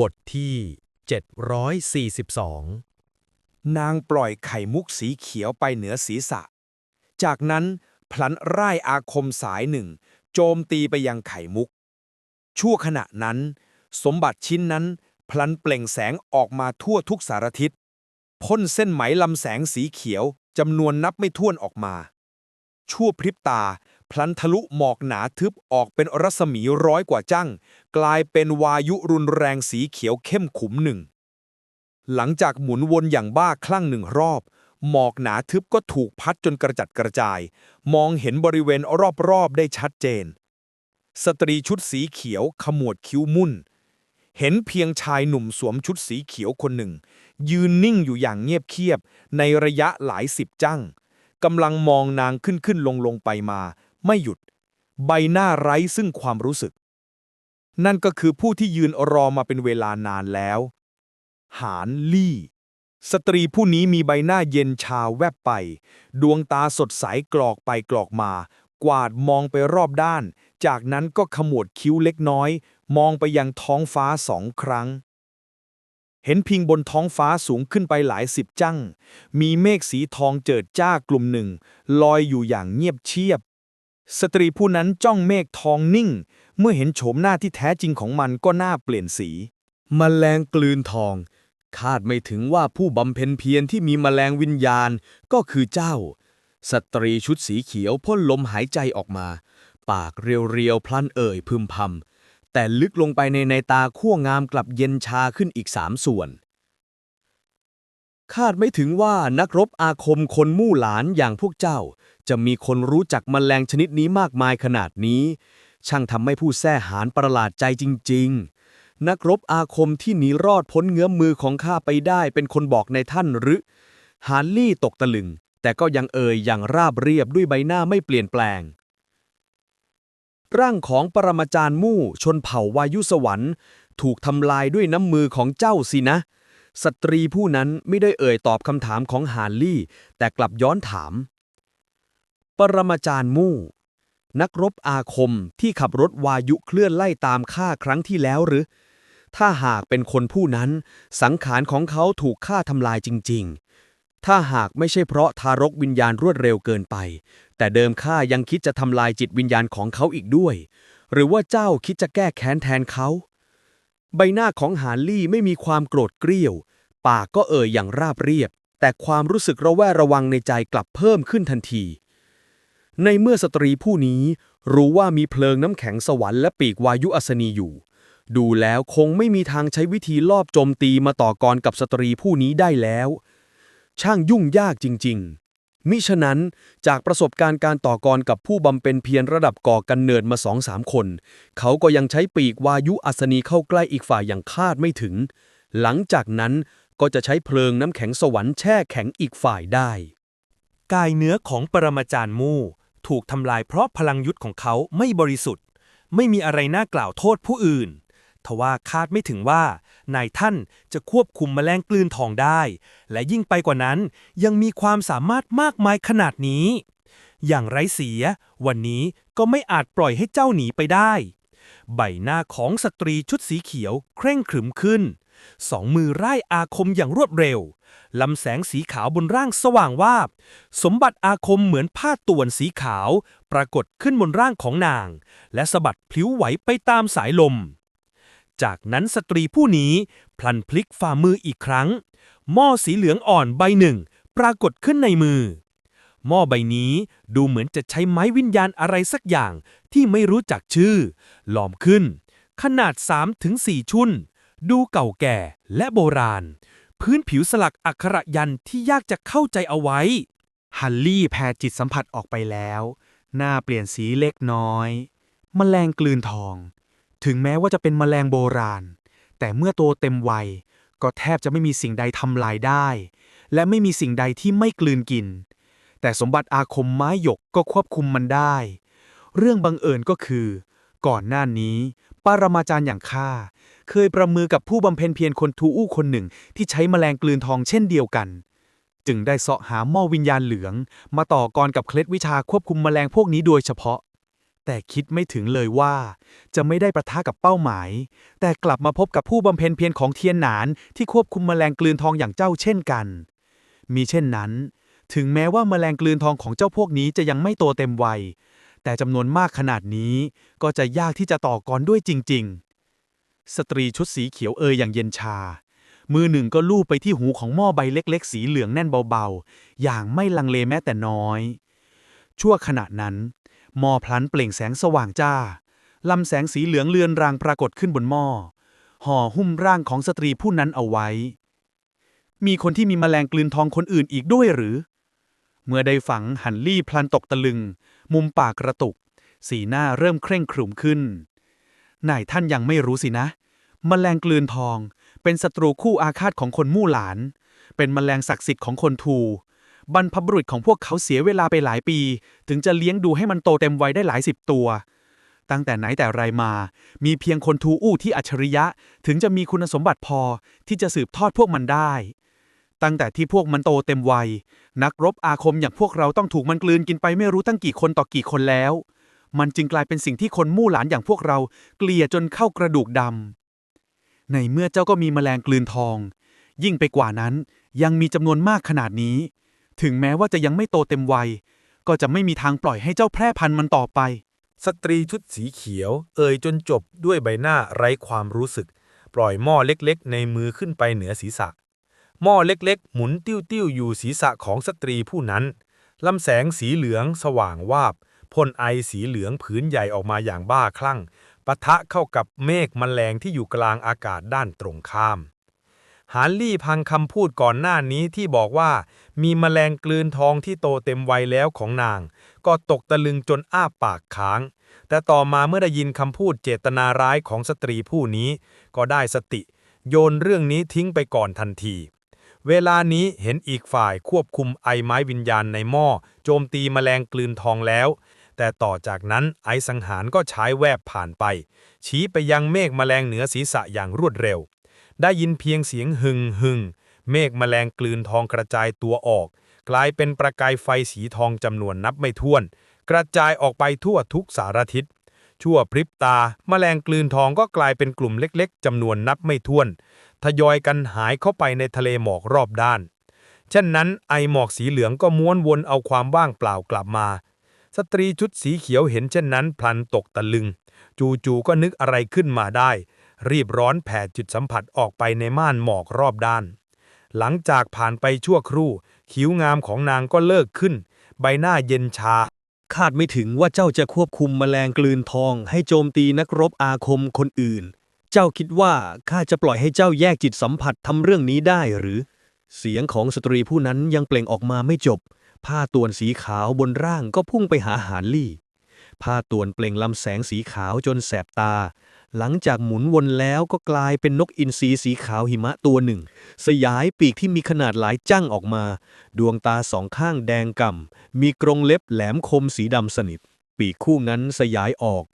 บทที่ 742 นางปล่อยไข่มุกสีเขียวไปเหนือศีรษะ จากนั้นพลันร่ายอาคมสายหนึ่ง โจมตีไปยังไข่มุก ชั่วขณะนั้น สมบัติชิ้นนั้น พลันเปล่งแสงออกมาทั่วทุกสารทิศพ่นเส้นไหมลำแสงสีเขียวจำนวนนับไม่ถ้วนออกมา ชั่วพริบตา พลันทะลุหมอกหนาทึบออกเป็นรัศมีร้อยกว่าจั่งกลายเป็นวายุรุนแรงสีเขียวเข้มขุมหนึ่ง หลังจากหมุนวนอย่างบ้าคลั่งหนึ่งรอบ หมอกหนาทึบก็ถูกพัดจนกระจัดกระจาย มองเห็นบริเวณรอบๆได้ชัดเจน สตรีชุดสีเขียวขมวดคิ้วมุ่น เห็นเพียงชายหนุ่มสวมชุดสีเขียวคนหนึ่ง ยืนนิ่งอยู่อย่างเงียบเคียบในระยะหลายสิบจั่งกำลังมองนางขึ้นขึ้นลงลงไปมา ไม่หยุด ใบหน้าไร้ซึ่งความรู้สึก นั่นก็คือผู้ที่ยืนรอมาเป็นเวลานานแล้ว หานลี่ สตรีผู้นี้มีใบหน้าเย็นชาแวบไป ดวงตาสดใสกรอกไปกรอกมา กวาดมองไปรอบด้าน จากนั้นก็ขมวดคิ้วเล็กน้อย มองไปยังท้องฟ้าสองครั้งเห็นพิงบนท้องฟ้าสูงขึ้นไปหลายสิบจั่งมีเมฆสีทองเจิดจ้ากลุ่มหนึ่ง ลอยอยู่อย่างเงียบเชียบ สตรีผู้นั้นจ้องเมฆทองนิ่ง เมื่อเห็นโฉมหน้าที่แท้จริงของมันก็หน้าเปลี่ยนสีมแมลงกลืนทอง คาดไม่ถึงว่าผู้บำเพ็ญเพียรที่มีมแมลงวิญญาณก็คือเจ้า สตรีชุดสีเขียวพ่นลมหายใจออกมา ปากเรียวๆพลันเอ่ยพึมพำแต่ลึกลงไปในในตาขั้วงามกลับเย็นชาขึ้นอีกสามส่วน คาดไม่ถึงว่านักรบอาคมคนมู่หลานอย่างพวกเจ้า จะมีคนรู้จักมแมลงชนิดนี้มากมายขนาดนี้ ช่างทำให้ผู้แท้หารประหลาดใจจริง ๆ นักรบอาคมที่หนีรอดพ้นเงื้อมมือของข้าไปได้เป็นคนบอกในท่านหรือ ฮาร์ลี่ตกตะลึง แต่ก็ยังเอ่ยอย่างราบเรียบด้วยใบหน้าไม่เปลี่ยนแปลง ร่างของปรมาจารย์มู่ชนเผ่าวายุสวรรค์ถูกทำลายด้วยน้ำมือของเจ้าสินะ สตรีผู้นั้นไม่ได้เอ่ยตอบคำถามของฮาร์ลี่ แต่กลับย้อนถาม ปรมาจารย์มู่ นักรบอาคมที่ขับรถวายุเคลื่อนไล่ตามข้าครั้งที่แล้วหรือ ถ้าหากเป็นคนผู้นั้น สังขารของเขาถูกฆ่าทำลายจริง ๆ ถ้าหากไม่ใช่เพราะทารกวิญญาณรวดเร็วเกินไป แต่เดิมข้ายังคิดจะทำลายจิตวิญญาณของเขาอีกด้วย หรือว่าเจ้าคิดจะแก้แค้นแทนเขา ใบหน้าของหานลี่ไม่มีความโกรธเกรี้ยว ปากก็เอ่ยอย่างราบเรียบ แต่ความรู้สึกระแวดระวังในใจกลับเพิ่มขึ้นทันที ในเมื่อสตรีผู้นี้รู้ว่ามีเพลิงน้ำแข็งสวรรค์และปีกวายุอัศนีอยู่ ดูแล้วคงไม่มีทางใช้วิธีลอบโจมตีมาต่อกรกับสตรีผู้นี้ได้แล้ว ช่างยุ่งยากจริง ๆ มิฉะนั้นจากประสบการณ์การต่อกรกับผู้บำเพ็ญเพียรระดับก่อกันเนิดมาสองสามคน เขาก็ยังใช้ปีกวายุอัศนีเข้าใกล้อีกฝ่ายอย่างคาดไม่ถึง หลังจากนั้นก็จะใช้เพลิงน้ำแข็งสวรรค์แช่แข็งอีกฝ่ายได้ กายเนื้อของปรมาจารย์มู่ ถูกทำลายเพราะพลังยุทธของเขาไม่บริสุทธิ์ ไม่มีอะไรน่ากล่าวโทษผู้อื่น ทว่าคาดไม่ถึงว่านายท่านจะควบคุมแมลงกลืนทองได้ และยิ่งไปกว่านั้นยังมีความสามารถมากมายขนาดนี้ อย่างไรเสีย วันนี้ก็ไม่อาจปล่อยให้เจ้าหนีไปได้ ใบหน้าของสตรีชุดสีเขียวเคร่งขรึมขึ้น สองมือร่ายอาคมอย่างรวดเร็ว ลำแสงสีขาวบนร่างสว่างวาบ สมบัติอาคมเหมือนผ้าต่วนสีขาว ปรากฏขึ้นบนร่างของนาง และสะบัดพลิ้วไหวไปตามสายลม จากนั้นสตรีผู้นี้พลันพลิกฝ่ามืออีกครั้ง หม้อสีเหลืองอ่อนใบหนึ่ง ปรากฏขึ้นในมือ หม้อใบนี้ดูเหมือนจะใช้ไม้วิญญาณอะไรสักอย่างที่ไม่รู้จักชื่อ หลอมขึ้น ขนาด 3-4 ชุน ดูเก่าแก่และโบราณ พื้นผิวสลักอักขระยันที่ยากจะเข้าใจเอาไว้ ฮันลี่แผ่จิตสัมผัสออกไปแล้ว หน้าเปลี่ยนสีเล็กน้อยแมลงกลืนทอง ถึงแม้ว่าจะเป็นแมลงโบราณ แต่เมื่อโตเต็มวัย ก็แทบจะไม่มีสิ่งใดทำลายได้ และไม่มีสิ่งใดที่ไม่กลืนกิน แต่สมบัติอาคมไม้หยกก็ควบคุมมันได้ เรื่องบังเอิญก็คือ ก่อนหน้านี้ ปรมาจารย์อย่างข้า เคยประมือกับผู้บำเพ็ญเพียรคนทูอู้คนหนึ่ง ที่ใช้แมลงกลืนทองเช่นเดียวกัน จึงได้เสาะหาหม้อวิญญาณเหลือง มาต่อกรกับเคล็ดวิชาควบคุมแมลงพวกนี้โดยเฉพาะ แต่คิดไม่ถึงเลยว่า จะไม่ได้ประทะกับเป้าหมาย แต่กลับมาพบกับผู้บำเพ็ญเพียรของเทียนหนานที่ควบคุมแมลงกลืนทองอย่างเจ้าเช่นกัน มีเช่นนั้น ถึงแม้ว่าแมลงกลืนทองของเจ้าพวกนี้จะยังไม่โตเต็มวัยแต่จำนวนมากขนาดนี้ก็จะยากที่จะต่อกรด้วยจริง ๆ สตรีชุดสีเขียวเอยอย่างเย็นชา มือหนึ่งก็ลูบไปที่หูของหม้อใบเล็กๆ สีเหลืองแน่นเบาๆ อย่างไม่ลังเลแม้แต่น้อย ชั่วขณะนั้น หม้อพลันเปล่งแสงสว่างจ้าลำแสงสีเหลืองเลือนรางปรากฏขึ้นบนหม้อห่อหุ้มร่างของสตรีผู้นั้นเอาไว้ มีคนที่มีแมลงกลืนทองคนอื่นอีกด้วยหรือ เมื่อได้ฝังหันลี่พลันตกตะลึง มุมปากกระตุก สีหน้าเริ่มเคร่งขรึมขึ้น นายท่านยังไม่รู้สินะแมลงกลืนทอง เป็นศัตรูคู่อาฆาตของคนมู่หลาน เป็นแมลงศักดิ์สิทธิ์ของคนทู บรรพบุรุษของพวกเขาเสียเวลาไปหลายปี ถึงจะเลี้ยงดูให้มันโตเต็มวัยได้หลายสิบตัว ตั้งแต่ไหนแต่ไรมา มีเพียงคนทูอู้ที่อัจฉริยะ ถึงจะมีคุณสมบัติพอที่จะสืบทอดพวกมันได้ ตั้งแต่ที่พวกมันโตเต็มวัย นักรบอาคมอย่างพวกเราต้องถูกมันกลืนกินไปไม่รู้ตั้งกี่คนต่อกี่คนแล้ว มันจึงกลายเป็นสิ่งที่คนมู่หลานอย่างพวกเรา เกลียจนเข้ากระดูกดำ ในเมื่อเจ้าก็มีแมลงกลืนทอง ยิ่งไปกว่านั้น ยังมีจำนวนมากขนาดนี้ ถึงแม้ว่าจะยังไม่โตเต็มวัย ก็จะไม่มีทางปล่อยให้เจ้าแพร่พันธุ์มันต่อไป สตรีชุดสีเขียว เอ่ยจนจบด้วยใบหน้าไร้ความรู้สึก ปล่อยหม้อเล็กๆ ในมือขึ้นไปเหนือศีรษะ หม้อเล็กๆ หมุนติ้วๆอยู่ศีรษะของสตรีผู้นั้นลำแสงสีเหลืองสว่างวาบ พ่นไอสีเหลืองผืนใหญ่ออกมาอย่างบ้าคลั่งปะทะเข้ากับเมฆมแมลงที่อยู่กลางอากาศด้านตรงข้าม ฮาร์ลี่พังคำพูดก่อนหน้านี้ที่บอกว่า มีแมลงกลืนทองที่โตเต็มวัยแล้วของนาง ก็ตกตะลึงจนอ้าปากค้าง แต่ต่อมาเมื่อได้ยินคำพูดเจตนาร้ายของสตรีผู้นี้ ก็ได้สติ โยนเรื่องนี้ทิ้งไปก่อนทันทีเวลานี้เห็นอีกฝ่ายควบคุมไอไม้วิญญาณในหม้อ โจมตีแมลงกลืนทองแล้ว แต่ต่อจากนั้นไอสังหารก็ใช้แวบผ่านไป ชี้ไปยังเมฆแมลงเหนือศีรษะอย่างรวดเร็ว ได้ยินเพียงเสียงหึงหึงเมฆแมลงกลืนทองกระจายตัวออก กลายเป็นประกายไฟสีทองจำนวนนับไม่ถ้วน กระจายออกไปทั่วทุกสารทิศชั่วพริบตาแมลงกลืนทองก็กลายเป็นกลุ่มเล็กๆจำนวนนับไม่ถ้วน ทยอยกันหายเข้าไปในทะเลหมอกรอบด้าน เช่นนั้นไอหมอกสีเหลืองก็ม้วนวนเอาความว่างเปล่ากลับมา สตรีชุดสีเขียวเห็นเช่นนั้นพลันตกตะลึง จู่ๆก็นึกอะไรขึ้นมาได้ รีบร้อนแผ่จุดสัมผัสออกไปในม่านหมอกรอบด้าน หลังจากผ่านไปชั่วครู่ คิ้วงามของนางก็เลิกขึ้น ใบหน้าเย็นชา คาดไม่ถึงว่าเจ้าจะควบคุมแมลงกลืนทอง ให้โจมตีนักรบอาคมคนอื่น เจ้าคิดว่าข้าจะปล่อยให้เจ้าแยกจิตสัมผัสทำเรื่องนี้ได้หรือ เสียงของสตรีผู้นั้นยังเปล่งออกมาไม่จบ ผ้าตวนสีขาวบนร่างก็พุ่งไปหาหานลี่ ผ้าตวนเปล่งลำแสงสีขาวจนแสบตา หลังจากหมุนวนแล้วก็กลายเป็นนกอินทรีสีขาวหิมะตัวหนึ่ง สยายปีกที่มีขนาดหลายจั่งออกมา ดวงตาสองข้างแดงก่ำ มีกรงเล็บแหลมคมสีดำสนิท ปีกคู่นั้นสยายออก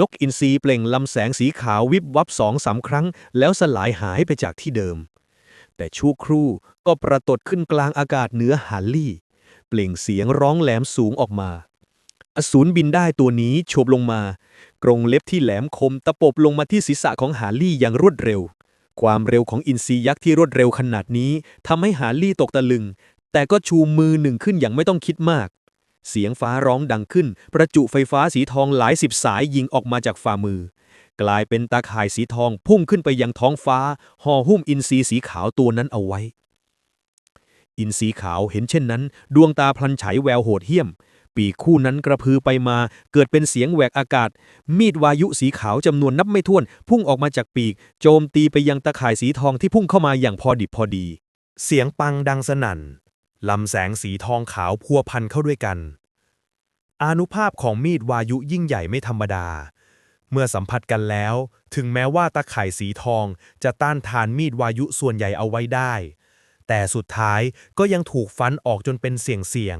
นกอินทรีเปล่งลำแสงสีขาววิบวับสองสามครั้ง แล้วสลายหายไปจากที่เดิมแต่ชั่วครู่ก็ปรากฏขึ้นกลางอากาศเหนือฮาร์ลี่ ปล่งเสียงร้องแหลมสูงออกมา อสูรบินได้ตัวนี้โฉบลงมา กรงเล็บที่แหลมคมตะปบลงมาที่ศีรษะของฮาร์ลี่อย่างรวดเร็ว ความเร็วของอินทรียักษ์ที่รวดเร็วขนาดนี้ทำให้ฮาร์ลี่ตกตะลึง แต่ก็ชูมือหนึ่งขึ้นอย่างไม่ต้องคิดมาก เสียงฟ้าร้องดังขึ้น ประจุไฟฟ้าสีทองหลายสิบสายยิงออกมาจากฝ่ามือ กลายเป็นตาข่ายสีทองพุ่งขึ้นไปยังท้องฟ้าห่อหุ้มอินทรีสีขาวตัวนั้นเอาไว้ อินทรีขาวเห็นเช่นนั้น ดวงตาพลันฉายแววโหดเหี้ยม ปีกคู่นั้นกระพือไปมาเกิดเป็นเสียงแหวกอากาศ มีดวายุสีขาวจำนวนนับไม่ถ้วน พุ่งออกมาจากปีก โจมตีไปยังตาข่ายสีทองที่พุ่งเข้ามาอย่างพอดิบพอดี เสียงปังดังสนั่นลำแสงสีทองขาวพัวพันเข้าด้วยกัน อานุภาพของมีดวายุยิ่งใหญ่ไม่ธรรมดา เมื่อสัมผัสกันแล้ว ถึงแม้ว่าตะข่ายสีทองจะต้านทานมีดวายุส่วนใหญ่เอาไว้ได้ แต่สุดท้ายก็ยังถูกฟันออกจนเป็นเสี่ยงเสี่ยง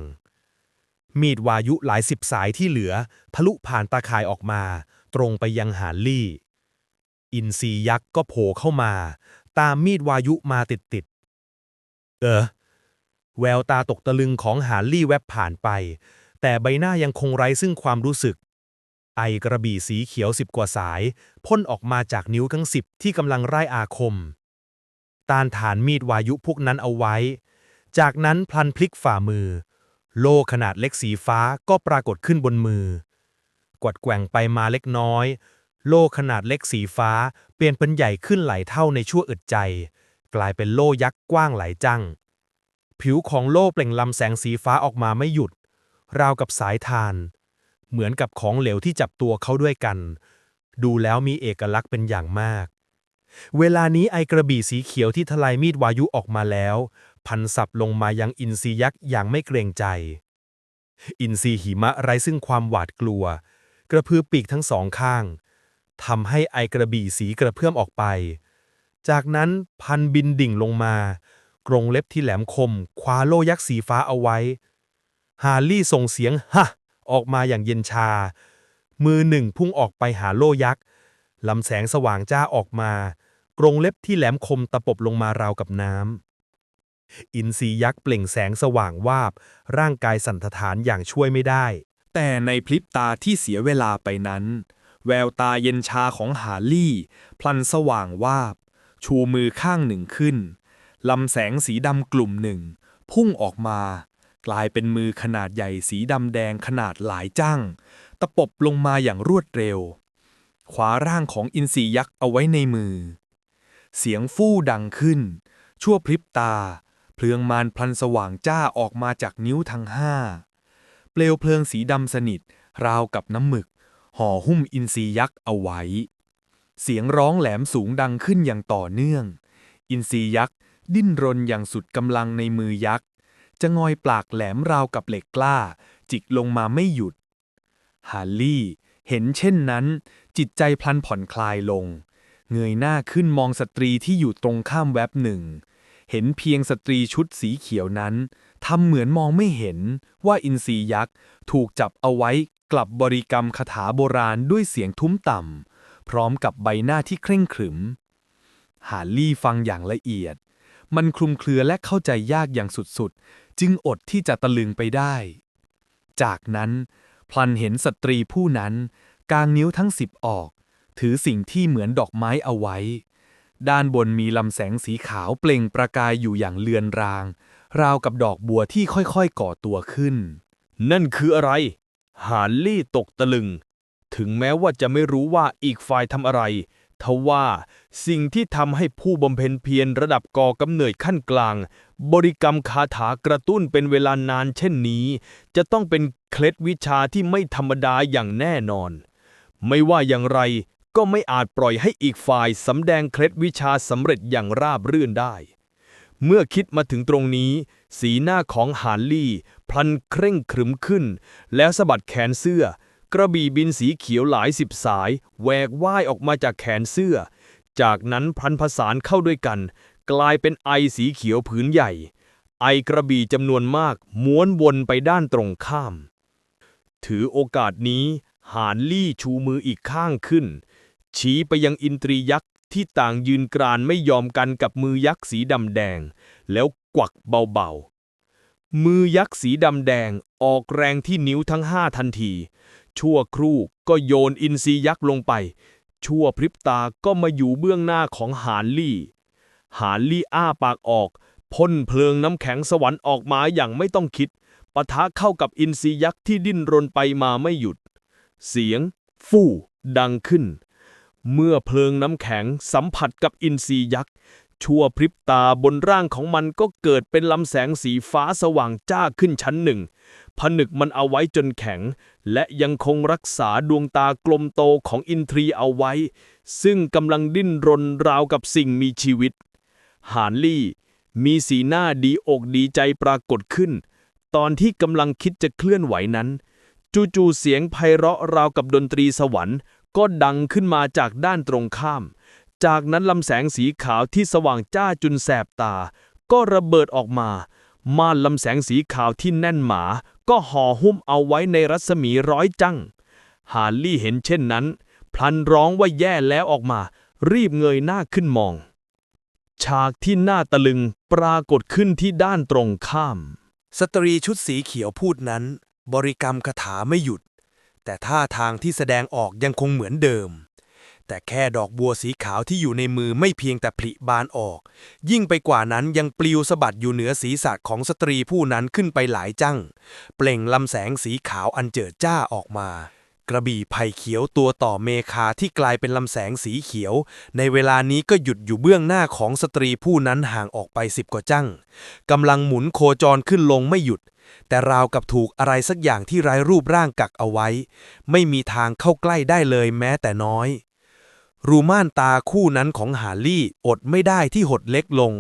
ๆมีดวายุหลายสิบสายที่เหลือทะลุผ่านตาข่ายออกมา ตรงไปยังหานลี่ อินทรียักษ์ก็โผล่เข้ามา ตามมีดวายุมาติดๆเออ แววตาตกตะลึงของหานลี่แวบผ่านไป แต่ใบหน้ายังคงไร้ซึ่งความรู้สึก ไอกระบี่สีเขียวสิบกว่าสายพ่นออกมาจากนิ้วทั้งสิบที่กำลังไร้อาคม ตานฐานมีดวายุพวกนั้นเอาไว้ จากนั้นพลันพลิกฝ่ามือ โล่ขนาดเล็กสีฟ้าก็ปรากฏขึ้นบนมือ กวัดแกว่งไปมาเล็กน้อย โล่ขนาดเล็กสีฟ้า เปลี่ยนเป็นใหญ่ขึ้นหลายเท่าในชั่วอึดใจ กลายเป็นโล่ยักษ์กว้างหลายจัง ผิวของโล่เปล่งลำแสงสีฟ้าออกมาไม่หยุด ราวกับสายทาน เหมือนกับของเหลวที่จับตัวเขาด้วยกัน ดูแล้วมีเอกลักษณ์เป็นอย่างมาก เวลานี้ไอกระบี่สีเขียวที่ทลายมีดวายุออกมาแล้ว พันสับลงมายังอินทรียักษ์อย่างไม่เกรงใจ อินทรีหิมะไร้ซึ่งความหวาดกลัว กระพือปีกทั้งสองข้างทำให้ไอกระบี่สีกระเพื่อมออกไป จากนั้นพันบินดิ่งลงมากรงเล็บที่แหลมคม คว้าโลยักษ์สีฟ้าเอาไว้ ฮาร์ลี่ส่งเสียงฮะออกมาอย่างเย็นชา มือหนึ่งพุ่งออกไปหาโลยักษ์ลำแสงสว่างจ้าออกมา กรงเล็บที่แหลมคมตะปบลงมาราวกับน้ำ อินทรียักษ์เปล่งแสงสว่างวาบ ร่างกายสั่นทะท้านอย่างช่วยไม่ได้ แต่ในพริบตาที่เสียเวลาไปนั้น แววตาเย็นชาของหาลี่ พลันสว่างวาบ ชูมือข้างหนึ่งขึ้นลำแสงสีดำกลุ่มหนึ่ง พุ่งออกมา กลายเป็นมือขนาดใหญ่สีดำแดงขนาดหลายจั่งตะปบลงมาอย่างรวดเร็วขวาร่างของอินทรียักษ์เอาไว้ในมือ เสียงฟู่ดังขึ้น ชั่วพริบตา เพลิงมารพลันสว่างจ้าออกมาจากนิ้วทั้งห้า เปลวเพลิงสีดำสนิท ราวกับน้ำหมึก ห่อหุ้มอินทรียักษ์เอาไว้ เสียงร้องแหลมสูงดังขึ้นอย่างต่อเนื่อง อินทรียักษ์ดิ้นรนอย่างสุดกำลังในมือยักษ์จะงอยปากแหลมราวกับเหล็กกล้า จิกลงมาไม่หยุด ฮาร์ลี่ เห็นเช่นนั้น จิตใจพลันผ่อนคลายลง เงยหน้าขึ้นมองสตรีที่อยู่ตรงข้ามแว็บหนึ่ง เห็นเพียงสตรีชุดสีเขียวนั้นทำเหมือนมองไม่เห็นว่าอินทรียักษ์ถูกจับเอาไว้กลับบริกรรมคาถาโบราณด้วยเสียงทุ้มต่ำ พร้อมกับใบหน้าที่เคร่งขรึม ฮาร์ลี่ฟังอย่างละเอียด มันคลุมเครือและเข้าใจยากอย่างสุดๆ จึงอดที่จะตะลึงไปได้ จากนั้น พลันเห็นสตรีผู้นั้น กางนิ้วทั้งสิบออก ถือสิ่งที่เหมือนดอกไม้เอาไว้ ด้านบนมีลำแสงสีขาวเปล่งประกายอยู่อย่างเลือนราง ราวกับดอกบัวที่ค่อยๆก่อตัวขึ้น นั่นคืออะไรฮาร์ลี่ตกตะลึง ถึงแม้ว่าจะไม่รู้ว่าอีกฝ่ายทำอะไรทว่าสิ่งที่ทำให้ผู้บำเพ็ญเพียรระดับก่อกำเนิดขั้นกลาง บริกรรมคาถากระตุ้นเป็นเวลานานเช่นนี้ จะต้องเป็นเคล็ดวิชาที่ไม่ธรรมดาอย่างแน่นอน ไม่ว่าอย่างไร ก็ไม่อาจปล่อยให้อีกฝ่ายสำแดงเคล็ดวิชาสำเร็จอย่างราบรื่นได้ เมื่อคิดมาถึงตรงนี้ สีหน้าของฮาร์ลี่ พลันเคร่งขรึมขึ้น แล้วสะบัดแขนเสื้อ กระบี่บินสีเขียวหลายสิบสายแหวกว่ายออกมาจากแขนเสื้อ จากนั้นพลันผสานเข้าด้วยกัน กลายเป็นไอสีเขียวผืนใหญ่ ไอกระบี่จำนวนมากม้วนวนไปด้านตรงข้าม ถือโอกาสนี้หานลี่ชูมืออีกข้างขึ้น ชี้ไปยังอินทรียักษ์ที่ต่างยืนกรานไม่ยอมกันกับมือยักษ์สีดำแดง แล้วกวักเบาๆ มือยักษ์สีดำแดงออกแรงที่นิ้วทั้งห้าทันที ชั่วครู่ก็โยนอินทรียักษ์ลงไป ชั่วพริบตาก็มาอยู่เบื้องหน้าของหานลี่ หานลี่อ้าปากออกพ่นเพลิงน้ำแข็งสวรรค์ออกมาอย่างไม่ต้องคิดปะทะเข้ากับอินทรียักษ์ที่ดิ้นรนไปมาไม่หยุด เสียง ฟู่ดังขึ้น เมื่อเพลิงน้ำแข็งสัมผัสกับอินทรียักษ์ ชั่วพริบตาบนร่างของมันก็เกิดเป็นลำแสงสีฟ้าสว่างจ้าขึ้นชั้นหนึ่ง ผนึกมันเอาไว้จนแข็ง และยังคงรักษาดวงตากลมโตของอินทรีเอาไว้ ซึ่งกำลังดิ้นรนราวกับสิ่งมีชีวิต หานลี่ มีสีหน้าดีอกดีใจปรากฏขึ้น ตอนที่กำลังคิดจะเคลื่อนไหวนั้น จู่ๆเสียงไพเราะราวกับดนตรีสวรรค์ ก็ดังขึ้นมาจากด้านตรงข้าม จากนั้นลำแสงสีขาวที่สว่างจ้าจุนแสบตา ก็ระเบิดออกมา ม่านลำแสงสีขาวที่แน่นหมา ก็ห่อหุ้มเอาไว้ในรัศมีร้อยจังฮาร์ลี่เห็นเช่นนั้น พลันร้องว่าแย่แล้วออกมา รีบเงยหน้าขึ้นมอง ฉากที่น่าตะลึงปรากฏขึ้นที่ด้านตรงข้าม สตรีชุดสีเขียวพูดนั้น บริกรรมคาถาไม่หยุด แต่ท่าทางที่แสดงออกยังคงเหมือนเดิม แต่แค่ดอกบัวสีขาวที่อยู่ในมือไม่เพียงแต่ผลิบานออก ยิ่งไปกว่านั้นยังปลิวสะบัดอยู่เหนือศีรษะของสตรีผู้นั้นขึ้นไปหลายจังเปล่งลำแสงสีขาวอันเจิดจ้าออกมากระบี่ไผ่เขียวตัวต่อเมคาที่กลายเป็นลำแสงสีเขียว ในเวลานี้ก็หยุดอยู่เบื้องหน้าของสตรีผู้นั้นห่างออกไปสิบกว่าจั่งกำลังหมุนโคจรขึ้นลงไม่หยุด แต่ราวกับถูกอะไรสักอย่างที่ไร้รูปร่างกักเอาไว้ ไม่มีทางเข้าใกล้ได้เลยแม้แต่น้อย รูม่านตาคู่นั้นของหาลี่อดไม่ได้ที่หดเล็กลง